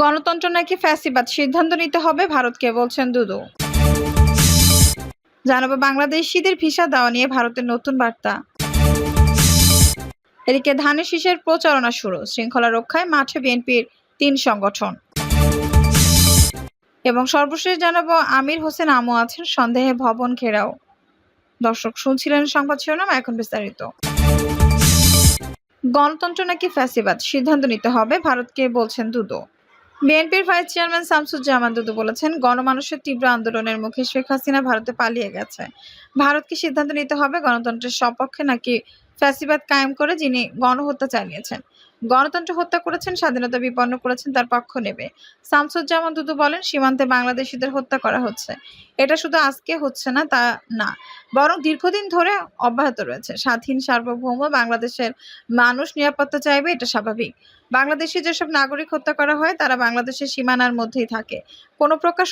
গণতন্ত্র নাকি ফ্যাসিবাদ? সিদ্ধান্ত নিতে হবে ভারতকে, বলছেন দুদু। জানাব বাংলাদেশিদের ভিসা দেওয়া নিয়ে ভারতের নতুন বার্তা। এদিকে ধানের শীষের প্রচারণা শুরু, শৃঙ্খলা রক্ষায় মাঠে বিএনপির তিন সংগঠন। এবং সর্বশেষ জানাব, আমির হোসেন আমু আছেন সন্দেহে ভবন ঘেরাও। দর্শক, শুনছিলেন সংবাদ শিরোনাম, এখন বিস্তারিত। গণতন্ত্র নাকি ফ্যাসিবাদ? সিদ্ধান্ত নিতে হবে ভারতকে, বলছেন দুদু। বিএনপির ভাইস চেয়ারম্যান শামসুজ্জামান দুদু বলেছেন, গণমানুষের তীব্র আন্দোলনের মুখে শেখ হাসিনা ভারতে পালিয়ে গেছে। ভারতকে সিদ্ধান্ত নিতে হবে, গণতন্ত্রের সপক্ষে নাকি ফ্যাসিবাদ কায়েম করে যিনি গণহত্যা চালিয়েছেন? গণতন্ত্র হত্যা করেছেন, স্বাধীনতা বিপন্ন করেছেন, তার পক্ষ নেবে। শামসুজ্জামান দুদু বলেন, সীমান্তে বাংলাদেশিদের হত্যা করা হচ্ছে। এটা শুধু আজকে হচ্ছে না, তা না, বরং দীর্ঘদিন ধরে অব্যাহত রয়েছে। স্বাধীন সার্বভৌম বাংলাদেশের মানুষ নিরাপত্তা চাইবে, এটা স্বাভাবিক। বাংলাদেশে যেসব নাগরিক হত্যা করা হয়, তারা বাংলাদেশের সীমানার মধ্যেই থাকে। কোনো প্রকার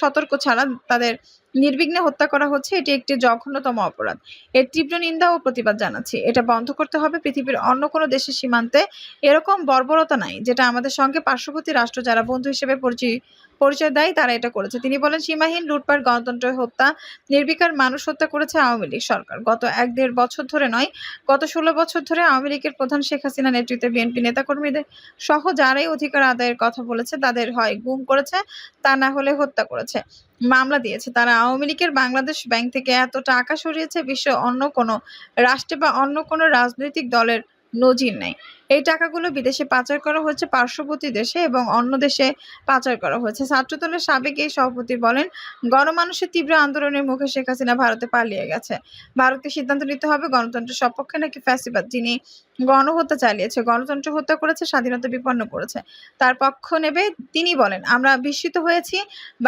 সতর্ক ছাড়া তাদের নির্বিঘ্নে হত্যা করা হচ্ছে, এটি একটি জঘন্যতম অপরাধ। এর তীব্র নিন্দা ও প্রতিবাদ জানাচ্ছি। এটা বন্ধ করতে হবে, পৃথিবীর অন্য কোনো দেশের সীমান্তে। এরকম বর্বরতা নাই, যেটা আমাদের সঙ্গে পার্শ্ববর্তী রাষ্ট্র যারা বন্ধু হিসেবে পরিচয় পরিচয় দেয়, তারা এটা করেছে। তিনি বলেন, সীমাহীন লুটপাট, গণতন্ত্র হত্যা, নির্বিকার মানুষ হত্যা করেছে আওয়ামী লীগ সরকার। গত এক দেড় বছর ধরে নয়, গত ষোলো বছর ধরে আওয়ামী লীগের প্রধান শেখ হাসিনা নেতৃত্বে বিএনপি নেতাকর্মীদের সহ যারাই অধিকার আদায়ের কথা বলেছে, তাদের হয় গুম করেছে, তা না হলে হত্যা করেছে, মামলা দিয়েছে। তারা আওয়ামী লীগের বাংলাদেশ ব্যাংক থেকে এত টাকা সরিয়েছে বিশ্বের অন্য কোনো রাষ্ট্রে বা অন্য কোনো রাজনৈতিক দলের নজির নেই। এই টাকাগুলো বিদেশে পাচার করা হয়েছে পার্শ্ববর্তী দেশে এবং অন্য দেশে পাচার করা হয়েছে। ছাত্রদলের সাবেক এই সভাপতি বলেন, গণমানুষের তীব্র আন্দোলনের মুখে শেখ হাসিনা ভারতে পালিয়ে গেছে। ভারতকে সিদ্ধান্ত নিতে হবে গণতন্ত্রের সপক্ষে নাকি ফ্যাসিবাদ? যিনি গণহত্যা চালিয়েছে, গণতন্ত্র হত্যা করেছে, স্বাধীনতা বিপন্ন করেছে, তার পক্ষ নেবে? তিনি বলেন, আমরা বিস্মিত হয়েছি।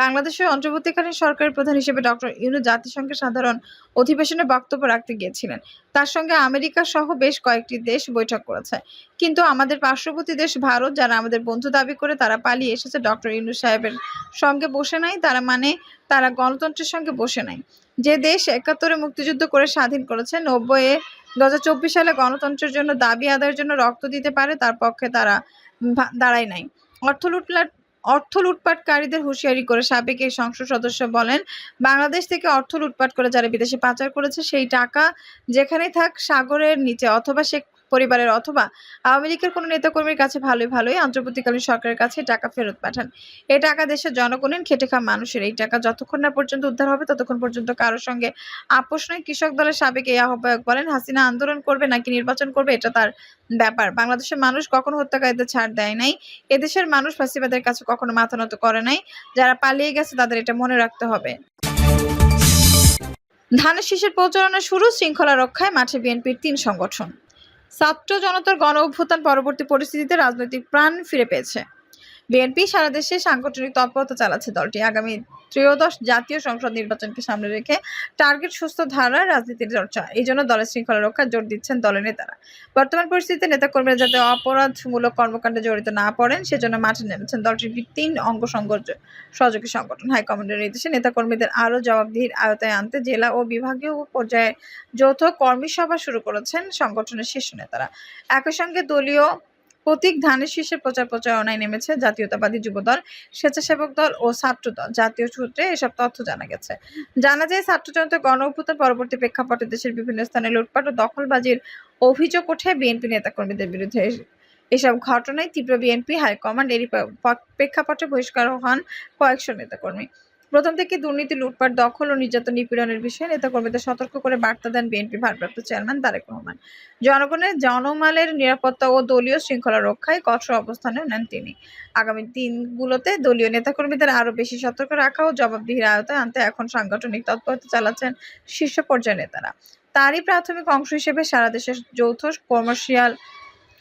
বাংলাদেশের অন্তর্বর্তীকালীন সরকারের প্রধান হিসেবে ডক্টর ইউনু জাতিসংঘের সাধারণ অধিবেশনে বক্তব্য রাখতে গিয়েছিলেন। তার সঙ্গে আমেরিকা সহ বেশ কয়েকটি দেশ বৈঠক করেছে। কিন্তু আমাদের পার্শ্ববর্তী দেশ ভারত, যারা আমাদের বন্ধু দাবি করে তারা পালিয়ে এসেছে ডক্টর ইউনু সাহেবের সঙ্গে বসে নাই। তারা মানে তারা গণতন্ত্রের সঙ্গে বসে নাই। যে দেশ একাত্তরে মুক্তিযুদ্ধ করে স্বাধীন করেছে নব্বইয়ে দু হাজার চব্বিশ সালে গণতন্ত্রের জন্য দাবি আদায়ের জন্য রক্ত দিতে পারে, তার পক্ষে তারা দাঁড়ায় নাই। অর্থ লুটলাট অর্থ লুটপাটকারীদের হুঁশিয়ারি করে সাবেক এই সংসদ সদস্য বলেন, বাংলাদেশ থেকে অর্থ লুটপাট করে যারা বিদেশে পাচার করেছে, সেই টাকা যেখানেই থাক সাগরের নিচে অথবা সে পরিবারের অথবা আওয়ামী লীগের কোনো নেতাকর্মীর কাছে ভালোই ভালোই অন্তর্বর্তীকালীন সরকারের কাছে টাকা ফেরত পাঠান। এই টাকা দেশের জনগণের খেটে খাওয়া মানুষের। এই টাকা যতক্ষণ না পর্যন্ত উদ্ধার হবে, ততক্ষণ পর্যন্ত কারোর সঙ্গে আপোষ নয়। কৃষক দলের সাবেক এই আহ্বায়ক বলেন, হাসিনা আন্দোলন করবে নাকি নির্বাচন করবে, এটা তার ব্যাপার। বাংলাদেশের মানুষ কখনো হত্যাকারীদের ছাড় দেয় নাই। এদেশের মানুষ ফাঁসিবাদের কাছে কখনো মাথা নত করে নাই। যারা পালিয়ে গেছে, তাদের এটা মনে রাখতে হবে। ধানের শীষের প্রচারণা শুরু, শৃঙ্খলা রক্ষায় মাঠে বিএনপির তিন সংগঠন। ছাত্র জনতার গণ অভ্যুত্থান পরবর্তী পরিস্থিতিতে রাজনৈতিক প্রাণ ফিরে পেয়েছে। বিএনপি সারা দেশে সাংগঠনিক তৎপরতা চালাচ্ছে দলটি। আগামী ত্রয়োদশ জাতীয় সংসদ নির্বাচনকে সামনে রেখে টার্গেট সুস্থ ধারার রাজনীতির চর্চা, এই জন্য দলের শৃঙ্খলা রক্ষা জোর দিচ্ছেন দলের নেতারা। বর্তমান পরিস্থিতিতে নেতাকর্মীরা যাতে অপরাধমূলক কর্মকাণ্ডে জড়িত না পড়েন, সেজন্য মাঠে নেমেছেন দলটির তিন অঙ্গ সহযোগী সংগঠন। হাইকমান্ডের নির্দেশে নেতাকর্মীদের আরও জবাবদিহির আয়তায় আনতে জেলা ও বিভাগীয় পর্যায়ে যৌথ কর্মী সভা শুরু করেছেন সংগঠনের শীর্ষ নেতারা। একই সঙ্গে দলীয় প্রতীক ধানের শীর্ষে প্রচার প্রচারণায় নেমেছে জাতীয়তাবাদী যুবদল, স্বেচ্ছাসেবক দল ও ছাত্র দল। জাতীয় সূত্রে এসব তথ্য জানা গেছে। জানা যায় ছাত্র জনতা গণ অভ্যুত্থান পরবর্তী প্রেক্ষাপটে দেশের বিভিন্ন স্থানে লুটপাট ও দখলবাজির অভিযোগ ওঠে বিএনপি নেতাকর্মীদের বিরুদ্ধে। এসব ঘটনায় তীব্র বিএনপি হাইকমান্ড এরই প্রেক্ষাপটে বহিষ্কার হন কয়েকশো নেতাকর্মী। প্রথম থেকে দুর্নীতি, লুটপাট, দখল ও নির্যাতন নিপীড়নের বিষয়ে নেতাকর্মীদের সতর্ক করে বার্তা দেন বিএনপি ভারপ্রাপ্ত চেয়ারম্যান তারেক রহমান। জনগণের জনমালের নিরাপত্তা ও দলীয় শৃঙ্খলা রক্ষায় কঠোর অবস্থানেও নেন তিনি। আগামী দিনগুলোতে দলীয় নেতাকর্মীদের আরও বেশি সতর্ক রাখা ও জবাবদিহির আয়তায় আনতে এখন সাংগঠনিক তৎপরতা চালাচ্ছেন শীর্ষ পর্যায়ের নেতারা। তারই প্রাথমিক অংশ হিসেবে সারা দেশের যৌথ, কমার্শিয়াল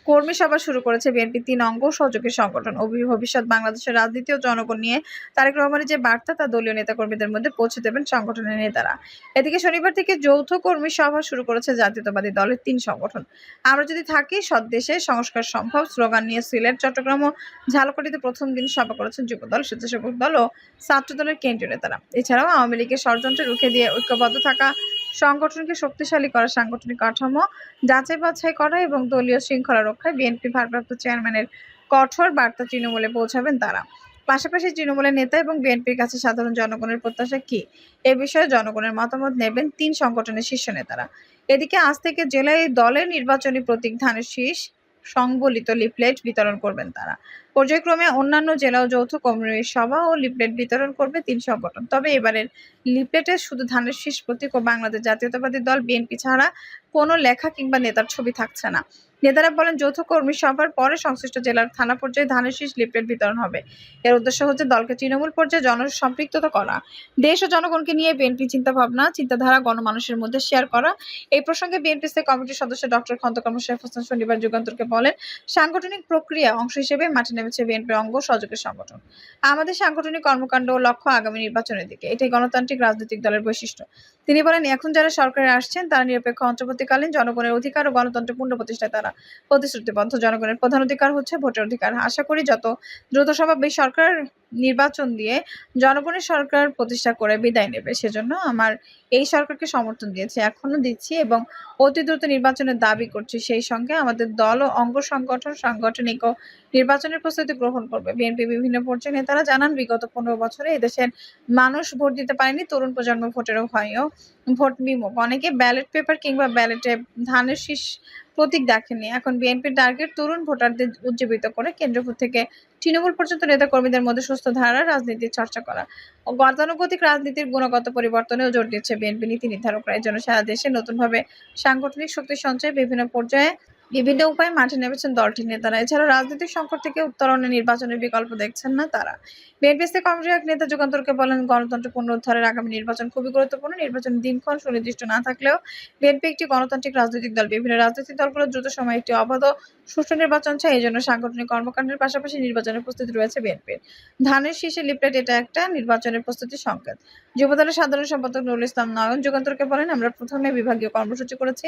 কর্মী সভা শুরু করেছে বিএনপি তিন অঙ্গ সহযোগী সংগঠন। ভবিষ্যৎ বাংলাদেশের রাজনীতি ও জনগণ নিয়ে তারেক রহমানের যে বার্তা তা দলীয় নেতাকর্মীদের মধ্যে পৌঁছে দেবেন সংগঠনের নেতারা। এদিকে শনিবার থেকে যৌথ কর্মী সভা শুরু করেছে জাতীয়তাবাদী দলের তিন সংগঠন। আমরা যদি থাকি সদ্দেশে সংস্কার সম্ভব, স্লোগান নিয়ে সিলেট, চট্টগ্রাম ও ঝালকাঠিতে প্রথম দিন সভা করেছেন যুবদল, স্বেচ্ছাসেবক দল ও ছাত্র দলের কেন্দ্রীয় নেতারা। এছাড়াও আওয়ামী লীগের ষড়যন্ত্রে রুখে দিয়ে ঐক্যবদ্ধ থাকা সংগঠনকে শক্তিশালী করা সাংগঠনিক কাঠামো যাচাই বাছাই করা এবং দলীয় শৃঙ্খলা রক্ষায় বিএনপি ভারপ্রাপ্ত চেয়ারম্যানের কঠোর বার্তা তৃণমূলে পৌঁছাবেন তারা। পাশাপাশি তৃণমূলের নেতা এবং বিএনপির কাছে সাধারণ জনগণের প্রত্যাশা কি? এ বিষয়ে জনগণের মতামত নেবেন তিন সংগঠনের শীর্ষ নেতারা। এদিকে আজ থেকে জেলায় দলের নির্বাচনী প্রতীক ধানের শীষ সংবলিত লিফলেট বিতরণ করবেন তারা। পর্যায়ক্রমে অন্যান্য জেলাও যৌথ কর্মী সভা ও লিফলেট বিতরণ করবে তিন সংগঠন। তবে এবারের লিফলেটে শুধু ধানের শীষ প্রতীক ও বাংলাদেশ জাতীয়তাবাদী দল, বিএনপি ছাড়া কোনো লেখা কিংবা নেতার ছবি থাকছে না। নেতারা বলেন, যৌথ কর্মী সভার পরে সংশ্লিষ্ট জেলার থানা পর্যায়ে ধানের শীষ লিফলেট বিতরণ হবে। এর উদ্দেশ্য হচ্ছে দলকে তৃণমূল পর্যায়ে জনসম্পৃক্ততা করা। দেশ ও জনগণকে নিয়ে বিএনপি চিন্তাভাবনা, চিন্তাধারা, গণমানুষের মধ্যে শেয়ার করা। এই প্রসঙ্গে বিএনপি কমিটির সদস্য ডক্টর খন্দকার মোশাররফ হোসেন শনিবার যুগান্তরকে বলেন, সাংগঠনিক প্রক্রিয়া অংশ হিসেবে মাঠে নেমেছে বিএনপির অঙ্গ সহযোগী সংগঠন। আমাদের সাংগঠনিক কর্মকাণ্ড ও লক্ষ্য আগামী নির্বাচনের দিকে। এটাই গণতান্ত্রিক রাজনৈতিক দলের বৈশিষ্ট্য। তিনি বলেন, এখন যারা সরকারে আসছেন, তারা নিরপেক্ষ অন্তর্বর্তীকালীন জনগণের অধিকার ও গণতন্ত্র পূর্ণ প্রতিষ্ঠায় তারা প্রতিশ্রুতিবদ্ধ। জনগণের প্রধান অধিকার হচ্ছে ভোটের অধিকার। আশা করি যত দ্রুত সম্ভব এই সরকার নির্বাচন দিয়ে জনগণের সরকার প্রতিষ্ঠা করে বিদায় নেবে। সেজন্য আমার এই সরকারকে সমর্থন দিয়েছে, এখনও দিচ্ছি এবং অতি দ্রুত নির্বাচনের দাবি করছি। সেই সঙ্গে আমাদের দল ও অঙ্গ সংগঠন সাংগঠনিক ও নির্বাচনের প্রস্তুতি গ্রহণ করবে। বিএনপি বিভিন্ন পর্যায়ে নেতারা জানান, বিগত পনেরো বছরে এদেশের মানুষ ভোট দিতে পারেনি, তরুণ প্রজন্ম ভোটেরও হয়ও ভোট বিমুখ। অনেকে ব্যালট পেপার কিংবা ব্যালটে ধানের শীষ প্রতীক দেখেনি এখন বিএনপির টার্গেট তরুণ ভোটারদের উজ্জীবিত করে কেন্দ্রপুর থেকে তৃণমূল পর্যন্ত নেতা কর্মীদের মধ্যে সুস্থ ধারা রাজনীতির চর্চা করা। ও গতানুগতিক রাজনীতির গুণগত পরিবর্তনেও জোর দিচ্ছে বিএনপি নীতি নির্ধারকরা। এই জন্য সারা দেশে নতুনভাবে সাংগঠনিক শক্তি সঞ্চয় বিভিন্ন পর্যায়ে বিভিন্ন উপায়ে মাঠে নেমেছেন দলটির নেতারা। এছাড়া রাজনৈতিক সংকট থেকে উত্তরণে নির্বাচনের বিকল্প দেখছেন না তারা। বিএনপি থেকে কমিটির এক নেতা যুগান্তরকে বলেন, গণতন্ত্র পুনরুদ্ধারের আগামী নির্বাচন খুবই গুরুত্বপূর্ণ। নির্বাচনের দিনক্ষণ সুনির্দিষ্ট না থাকলেও বিএনপি একটি গণতান্ত্রিক রাজনৈতিক দল। বিভিন্ন রাজনৈতিক দলগুলো দ্রুত সময়ে একটি অবাধ সুষ্ঠু নির্বাচন চায়। এই জন্য সাংগঠনিক কর্মকাণ্ডের পাশাপাশি নির্বাচনের প্রস্তুতি রয়েছে বিএনপির। ধানের শীষে লিফলেট, এটা একটা নির্বাচনের প্রস্তুতির সংকেত। যুবদলের সাধারণ সম্পাদক নুরুল ইসলাম নয়ন যুগান্তরকে বলেন, আমরা প্রথমে বিভাগীয় কর্মসূচি করেছি,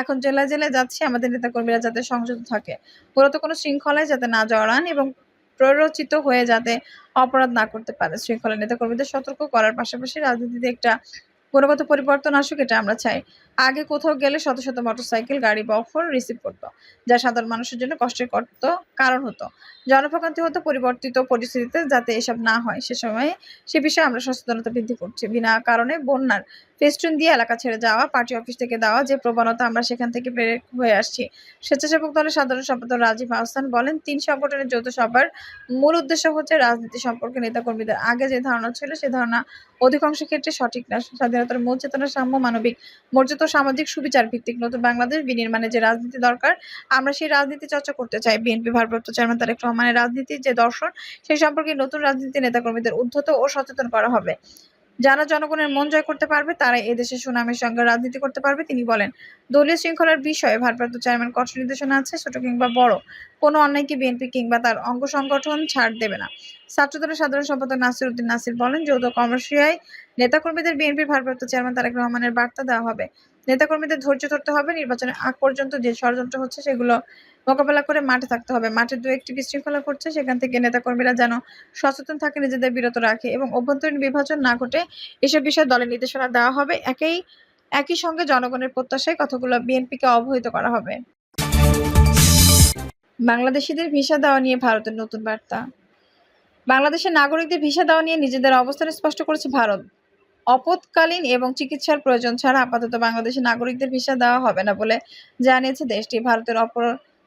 এখন জেলায় জেলায় যাচ্ছি, আমাদের নেতাকর্মীরা যাতে সংযত থাকে। মূলত কোনো শৃঙ্খলায় যাতে না জড়ান এবং প্ররোচিত হয়ে যাতে অপরাধ না করতে পারে শৃঙ্খলা নেতাকর্মীদের সতর্ক করার পাশাপাশি রাজনীতিতে একটা গুণগত পরিবর্তন আসুক, এটা আমরা চাই। আগে কোথাও গেলে শত শত মোটরসাইকেল গাড়ি বা অফার রিসিভ করতো, যা সাধারণ মানুষের জন্য কষ্টের করতো কারণ হতো। জনভোগান্তি হতো, পরিবর্তিত পরিস্থিতিতে যাতে এসব না হয়, সে সময়ে সে বিষয়ে আমরা সচেতনতা বৃদ্ধি করছি। বিনা কারণে বন্যার ফেস্টুন দিয়ে এলাকা ছেড়ে যাওয়া পার্টি অফিস থেকে দেওয়া যে প্রবণতা আমরা সেখান থেকে বেড়ে হয়ে আসছি, স্বেচ্ছাসেবক দলের সাধারণ সম্পাদক রাজীব আহসান বলেন, তিন সংগঠনের যৌথ সভার মূল উদ্দেশ্য হচ্ছে রাজনীতি সম্পর্কে নেতাকর্মীদের আগে যে ধারণা ছিল, সে ধারণা অধিকাংশ ক্ষেত্রে সঠিক না, স্বাধীনতার মূল চেতনা সাম্য মানবিক মর্যাদা সামাজিক সুবিচার ভিত্তিক নতুন বাংলাদেশ বিনির্মাণে যে রাজনীতি দরকার, আমরা সেই রাজনীতি চর্চা করতে চাই। বিএনপি ভারপ্রাপ্ত চেয়ারম্যান তারেক রহমানের রাজনীতির যে দর্শন, সেই সম্পর্কে নতুন রাজনীতি নেতাকর্মীদের উদ্ধত ও সচেতন করা হবে। যারা জনগণের মন জয় করতে পারবে তারা এদেশের সুনামের সঙ্গে রাজনীতি করতে পারবে, তিনি বলেন। দলীয় শৃঙ্খলার বিষয়ে ভারপ্রাপ্ত চেয়ারম্যান কঠোর নির্দেশনা আছে, ছোট কিংবা বড়। কোনো অন্যায়কে বিএনপি কিংবা তার অঙ্গ সংগঠন ছাড় দেবে না। ছাত্রদলের সাধারণ সম্পাদক নাসির উদ্দিন নাসির বলেন, যৌথ কমার্শিয়ায় নেতাকর্মীদের বিএনপির ভারপ্রাপ্ত চেয়ারম্যান তারেক রহমানের বার্তা দেওয়া হবে। নেতাকর্মীদের ধৈর্য ধরতে হবে, নির্বাচনের আগ পর্যন্ত যে ষড়যন্ত্র হচ্ছে সেগুলো মোকাবেলা করে মাঠে থাকতে হবে। মাঠে দু একটি বিশৃঙ্খলা করছে সেখান থেকে নেতাকর্মীরা যেন সচেতন থাকে, নিজেদের বিরত রাখে এবং অভ্যন্তরীণ বিভাজন না ঘটে এসব বিষয়ে দলের নির্দেশনা দেওয়া হবে। একই একই সঙ্গে জনগণের প্রত্যাশায় কথাগুলো বিএনপিকে অবহিত করা হবে। বাংলাদেশিদের ভিসা দেওয়া নিয়ে ভারতের নতুন বার্তা। বাংলাদেশের নাগরিকদের ভিসা দেওয়া নিয়ে নিজেদের অবস্থান স্পষ্ট করেছে ভারত। আপৎকালীন এবং চিকিৎসার প্রয়োজন ছাড়া আপাতত বাংলাদেশের নাগরিকদের ভিসা দেওয়া হবে না বলে জানিয়েছে দেশটি। ভারতের অপর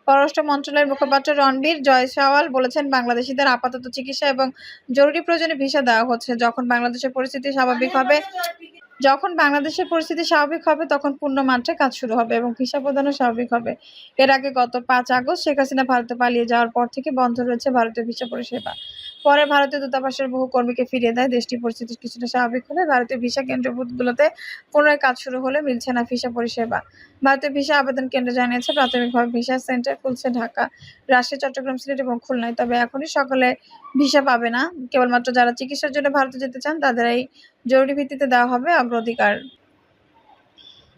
পররাষ্ট্র মন্ত্রণালয়ের মুখপাত্র রণবীর জয়সওয়াল বলেছেন, বাংলাদেশিদের আপাতত চিকিৎসা এবং জরুরি প্রয়োজনে ভিসা দেওয়া হচ্ছে। যখন বাংলাদেশের পরিস্থিতি স্বাভাবিক হবে, যখন বাংলাদেশের পরিস্থিতি স্বাভাবিক হবে, তখন পূর্ণ মাত্রায় কাজ শুরু হবে এবং ভিসা প্রদানও স্বাভাবিক হবে। এর আগে গত পাঁচ আগস্ট শেখ হাসিনা ভারতে পালিয়ে যাওয়ার পর থেকে বন্ধ রয়েছে ভারতীয় ভিসা পরিষেবা। পরে ভারতীয় দূতাবাসের বহু কর্মীকে ফিরিয়ে দেয়। দেশটির পরিস্থিতি কিছুটা স্বাভাবিক হলে ভারতীয় ভিসা কেন্দ্রগুলোতে পুনরায় কাজ শুরু হলে মিলছে না ভিসা পরিষেবা। ভারতীয় ভিসা আবেদন কেন্দ্র জানিয়েছে, প্রাথমিকভাবে ভিসা সেন্টার খুলছে ঢাকা, রাজশাহী, চট্টগ্রাম, সিলেট এবং খুলনায়। তবে এখনই সকলে ভিসা পাবে না। কেবলমাত্র যারা চিকিৎসার জন্য ভারতে যেতে চান তাদের এই জরুরি ভিত্তিতে দেওয়া হবে অগ্রাধিকার।